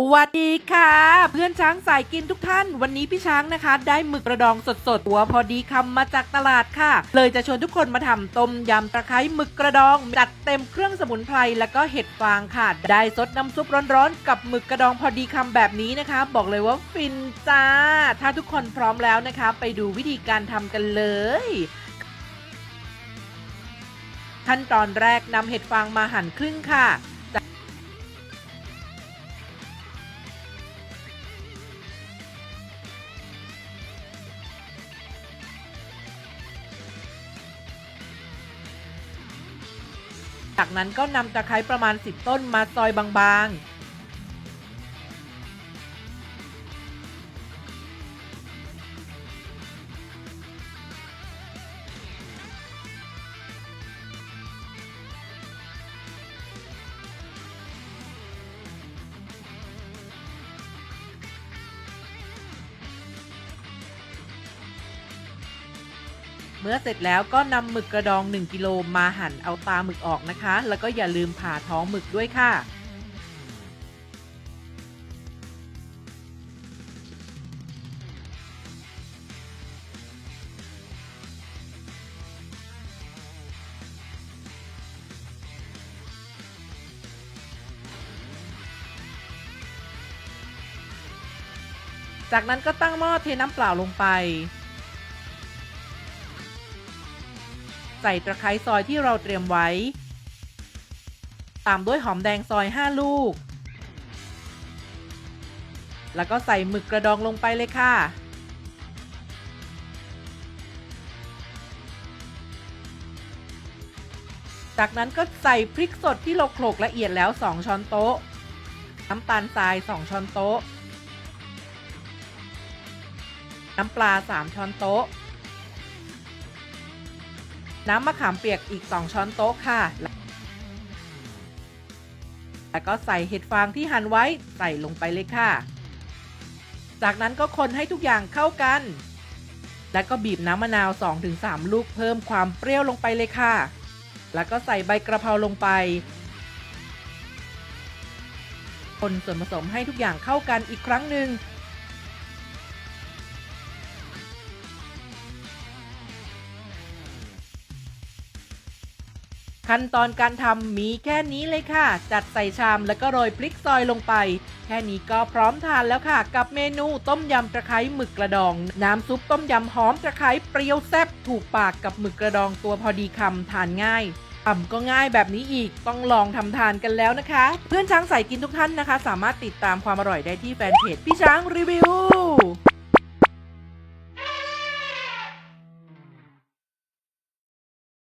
สวัสดีค่ะ เพื่อนช้างสายกินทุกท่าน วันนี้พี่ช้างนะคะ ได้หมึกกระดองสดๆหัวพอดีคำมาจากตลาดค่ะ เลยจะชวนทุกคนมาทำต้มยำตะไคร้หมึกกระดองจัดเต็มเครื่องสมุนไพรแล้วก็เห็ดฟางค่ะ ได้ซดน้ำซุปร้อนๆกับหมึกกระดองพอดีคำแบบนี้นะคะ บอกเลยว่าฟินจ้า ถ้าทุกคนพร้อมแล้วนะคะ ไปดูวิธีการทำกันเลยขั้นตอนแรกนำเห็ดฟางมาหั่นครึ่งค่ะ จากนั้นก็นำตะไคร้ประมาณ 10 ต้นมาซอยบางๆ เมื่อเสร็จแล้วก็นำหมึกกระดอง 1 กิโลมาหั่นเอาตาหมึกออกนะคะ แล้วก็อย่าลืมผ่าท้องหมึกด้วยค่ะ จากนั้นก็ตั้งหม้อเทน้ำเปล่าลงไป ใส่ตะไคร้ซอยที่เราเตรียมไว้ ตามด้วยหอมแดงซอย 5 ลูก แล้วก็ใส่หมึกกระดองลงไปเลยค่ะ จากนั้นก็ใส่พริกสดที่เราโขลกละเอียดแล้ว 2 ช้อนโต๊ะ น้ำตาลทราย 2 ช้อนโต๊ะ น้ำปลา 3 ช้อนโต๊ะ น้ำมะขามเปียกอีก 2 ช้อนโต๊ะค่ะ แล้วก็ใส่เห็ดฟางที่หั่นไว้ใส่ลงไปเลยค่ะ จากนั้นก็คนให้ทุกอย่างเข้ากัน แล้วก็บีบน้ำมะนาว 2-3 ลูกเพิ่มความเปรี้ยวลงไปเลยค่ะ แล้วก็ใส่ใบกระเพราลงไป คนส่วนผสมให้ทุกอย่างเข้ากันอีกครั้งหนึ่ง ขั้นตอนการทำมีแค่นี้เลยค่ะ จัดใส่ชามแล้วก็โรยพริกซอยลงไป แค่นี้ก็พร้อมทานแล้วค่ะ กับเมนูต้มยำตะไคร้หมึกกระดอง น้ำซุปต้มยำหอมตะไคร้เปรี้ยวแซ่บถูกปากกับหมึกกระดองตัวพอดีคำทานง่ายทำก็ง่ายแบบนี้อีกต้องลองทำทานกันแล้วนะคะ เพื่อนช้างใส่กินทุกท่านนะคะ สามารถติดตามความอร่อยได้ที่แฟนเพจพี่ช้างรีวิว